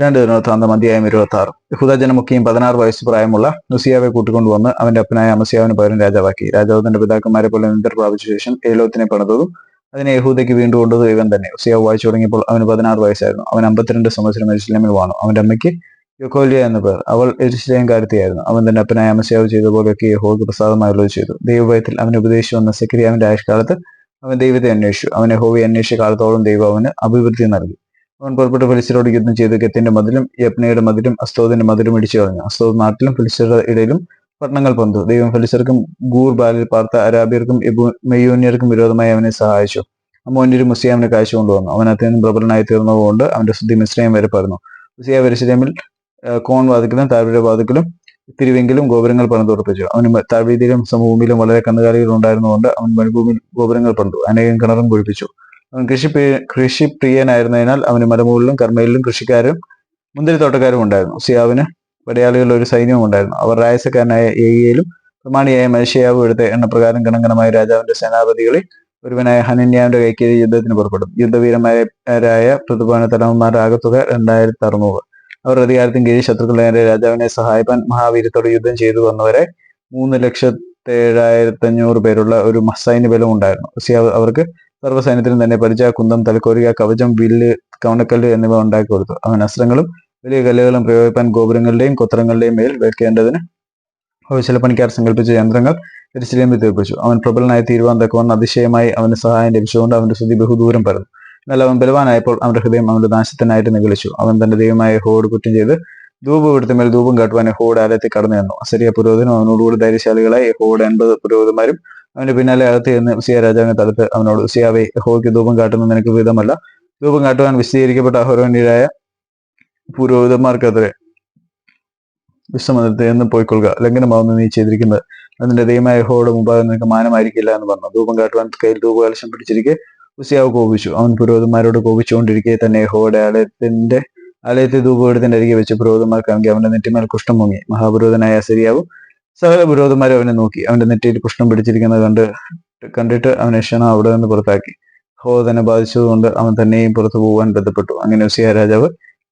രണ്ട് ദിനവൃത്താന്തം അധ്യായം ഇരുപത്തി ആറ് യഹൂദജനമൊക്കെയും പതിനാറ് വയസ്സ് പ്രായമുള്ള നുസിയാവെ കൂട്ടിക്കൊണ്ടുവന്ന് അവന്റെ അപ്പനായ അമസിയാവിന് പകരം രാജാവാക്കി. രാജാവ് തന്റെ പിതാക്കന്മാരെ പോലെ നിന്ദർ പ്രാപിച്ച ശേഷം ഏലോത്തിനെ പണിതതും. അതിനെ യഹൂദയ്ക്ക് വീണ്ടും കൊണ്ടത് ഇവൻ തന്നെ. ഉസിയാവ് വായിച്ചു തുടങ്ങിയപ്പോൾ അവന് പതിനാറ് വയസ്സായിരുന്നു. അവൻ അമ്പത്തിരണ്ട് സംവത്സരം എരുസലേമിൽ വാണു. അവന്റെ അമ്മയ്ക്ക് യൊക്കോലിയ എന്ന പേർ. അവൾ എരുസലേംകാരത്തിയായിരുന്നു അവൻ തന്റെ അപ്പനായ അമസിയാവ് ചെയ്ത പോലെയൊക്കെ യഹോക്ക് പ്രസാദമായുള്ളത് ചെയ്തു. ദൈവഭയത്തിൽ അവൻ ഉപദേശിച്ചു വന്ന സെക്രിയാവിന്റെ ആയുഷ്കാലത്ത് അവൻ ദൈവത്തെ അന്വേഷിച്ചു. അവനെ ഹോവി അന്വേഷിച്ച കാലത്തോളം ദൈവം അവന് അഭിവൃദ്ധി നൽകി. അവൻ പുറപ്പെട്ട് ഫിലിസ്റ്റരോട് യുദ്ധം ചെയ്ത് ഗത്തിന്റെ മതിലും യപ്നയുടെ മതിലും അസ്തോദിന്റെ മതിലും ഇടിച്ചു കളഞ്ഞു. അസ്തോദ് നാട്ടിലും ഫിലിസ്റ്ററുടെ ഇടയിലും പട്ടണങ്ങൾ പന്തു. ദൈവം ഫിലിസ്റ്റർക്കും ഗൂർ ബാലിൽ പാർത്ത അരാബിയർക്കും മെയ്യൂന്യർക്കും വിരോധമായി അവനെ സഹായിച്ചു. അമോന്യൊരു മുസിയാമിനെ കാഴ്ച കൊണ്ടുവന്നു. അവൻ അത്യന്തം പ്രബലനായി തീർന്നതുകൊണ്ട് അവന്റെ ശുദ്ധി മിശ്രയം വരെ പറഞ്ഞു മുസിയ വരിശിലേമിൽ കോൺ വാതിക്കലും താഴ്വര വാതിക്കലും തിരുവെങ്കിലും ഗോപുരങ്ങൾ പണിത് ഉറപ്പിച്ചു അവന് താഴ്വീതിയിലും സമഭൂമിയിലും വളരെ കന്നുകാലികൾ ഉണ്ടായിരുന്നതുകൊണ്ട് അവൻ മരുഭൂമിയിൽ ഗോപുരങ്ങൾ പണിതു. അനേകം കിണറും കുഴിപ്പിച്ചു. കൃഷി കൃഷി പ്രിയനായിരുന്നതിനാൽ അവന് മലമുകളിലും കർമ്മയിലും കൃഷിക്കാരും മുന്തിരിത്തോട്ടക്കാരും ഉണ്ടായിരുന്നു. സിയാവിന് പടയാളികളുടെ ഒരു സൈന്യവും ഉണ്ടായിരുന്നു. അവർ രായസക്കാരനായ ഏയിലും പ്രമാണിയായ മനുഷ്യാവ് എടുത്ത എണ്ണപ്രകാരം ഗണങ്കനമായ രാജാവിന്റെ സേനാപതികളിൽ ഒരുവനായ ഹനന്യാവിന്റെ കൈക്ക് യുദ്ധത്തിന് പുറപ്പെടും യുദ്ധവീരന്മാരായ പ്രതിഭാന തലവന്മാരുടെ ആകത്തുക രണ്ടായിരത്തി അറുന്നൂറ് അവർ അധികാരത്തിന് കീഴിൽ ശത്രുക്കളുടെ നേരെ രാജാവിനെ സഹായിപ്പാൻ മഹാവീരത്തോട് യുദ്ധം ചെയ്തു വന്നവരെ മൂന്ന് ലക്ഷത്തി ഏഴായിരത്തി അഞ്ഞൂറ് പേരുള്ള ഒരു സൈന്യബലം ഉണ്ടായിരുന്നു. അവർക്ക് സർവസൈന്യത്തിനും തന്നെ പരിച കുന്തം തലക്കോരിക കവചം വില്ല് കവണക്കല്ല് എന്നിവ ഉണ്ടാക്കി കൊടുത്തു. അവൻ അസ്ത്രങ്ങളും വലിയ കല്ലുകളും പ്രയോഗിപ്പാൻ ഗോപുരങ്ങളുടെയും കൊത്തരങ്ങളുടെയും മേൽ വെക്കേണ്ടതിന് കൗശല പണിക്കാർ സങ്കല്പിച്ച യന്ത്രങ്ങൾ എരിശിലേമിൽ തീർപ്പിച്ചു. അവൻ പ്രബലനായി തീരുവാൻ തക്കവണ്ണം അതിശയമായി അവന് സഹായം ലഭിച്ചുകൊണ്ട് അവന്റെ ശ്രുതി ബഹുദൂരം പരന്നു. എന്നാൽ അവൻ ബലവാനായപ്പോൾ അവന്റെ ഹൃദയം അവന്റെ നാശത്തിനായിട്ട് നിഗളിച്ചു. അവൻ തന്റെ ദൈവമായ ഹോട് കുറ്റം ചെയ്ത് ധൂപം എടുത്തമേൽ ധൂപം കാട്ടുവാൻ ഹോഡ് ആലയത്തിൽ കടന്നു വന്നു അസരിയ പുരോഹിതനും അവനോടുകൂടി ധൈര്യശാലികളായി ഹോഡ് എൺപത് പുരോഹിതന്മാരും അവന്റെ പിന്നാലെ അകത്ത് ചെന്ന് ഉസിയ രാജാവിനെ തടുത്ത് അവനോട് ഉസിയാവെ ഹോയ്ക്ക് ധൂപം കാട്ടുന്ന നിനക്ക് വിധമല്ല. ധൂപം കാട്ടുവാൻ വിശദീകരിക്കപ്പെട്ട അഹോരോന്യരായ പുരോഹിതന്മാർക്കെതിരെ വിശ്വമതത്തെ എന്ന് പോയിക്കൊള്ളുക. ലംഘനമാവുന്ന നീ ചെയ്തിരിക്കുന്നത്. അതിന്റെ ദൈവമായ ഹോയുടെ മുമ്പാകെ നിനക്ക് മാനമായിരിക്കില്ല എന്ന് പറഞ്ഞു. ധൂപം കാട്ടുവാൻ കയ്യിൽ ധൂപകലശം പിടിച്ചിരിക്കെ ഉസിയാവ് കോപിച്ചു. അവൻ പുരോഹിതന്മാരോട് കോപിച്ചുകൊണ്ടിരിക്കെ തന്നെ ഹോയുടെ ആലയത്തിന്റെ ആലയത്തെ ധൂപകടത്തിന്റെ അരികെ വെച്ച് പുരോഹിതന്മാർക്കാണെങ്കിൽ അവന്റെ നെറ്റിമേൽ കുഷ്ഠം മുങ്ങി. മഹാപുരോഹിതനായ അസരിയാവും സകല പുരോഹിതന്മാരും അവനെ നോക്കി. അവന്റെ നെറ്റിയിൽ കൃഷ്ണം പിടിച്ചിരിക്കുന്നത് കണ്ട് കണ്ടിട്ട് അവനെ ക്ഷണം അവിടെ നിന്ന് പുറത്താക്കി. ഹോ തന്നെ ബാധിച്ചതുകൊണ്ട് അവൻ തന്നെയും പുറത്തു പോകാൻ ബന്ധപ്പെട്ടു. അങ്ങനെ ഉസിയ രാജാവ്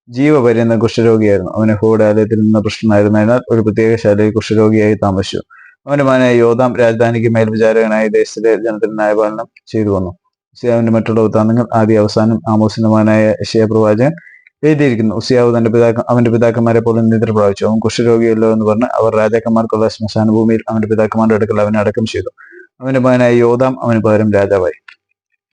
ജീവപര്യന്ന കുഷ്ഠരോഗിയായിരുന്നു. അവനെ ഹോഡ് ആലയത്തിൽ നിന്ന് പ്രശ്നമായിരുന്നതിനാൽ ഒരു പ്രത്യേക ശാലയിൽ കുഷ്ഠരോഗിയായി താമസിച്ചു. അവന്റെ മാനായ യോധാം രാജധാനിക്ക് മേൽവിചാരകനായി ദേശത്തിലെ ജനത്തിന് ന്യായപാലനം ചെയ്തു വന്നു ഉസിയാവിന്റെ മറ്റുള്ള വൃത്താന്തങ്ങൾ ആദ്യ അവസാനം ആമോസിന്റെ മകനായ യശയ പ്രവാചകൻ എഴുതിയിരിക്കുന്നു. ഉസിയാവ് തന്റെ പിതാക്ക അവന്റെ പിതാക്കന്മാരെ പോലെ നിദ്ര പ്രാപിച്ചു. അവൻ കുഷ്ഠരോഗിയല്ലോ എന്ന് പറഞ്ഞ് അവർ രാജാക്കന്മാർക്കുള്ള ശ്മശാന ഭൂമിയിൽ അവന്റെ പിതാക്കന്മാരുടെ അടുക്കൽ അവനെ അടക്കം ചെയ്തു. അവന്റെ മകനായ യോധാം അവന് പകരം രാജാവായി.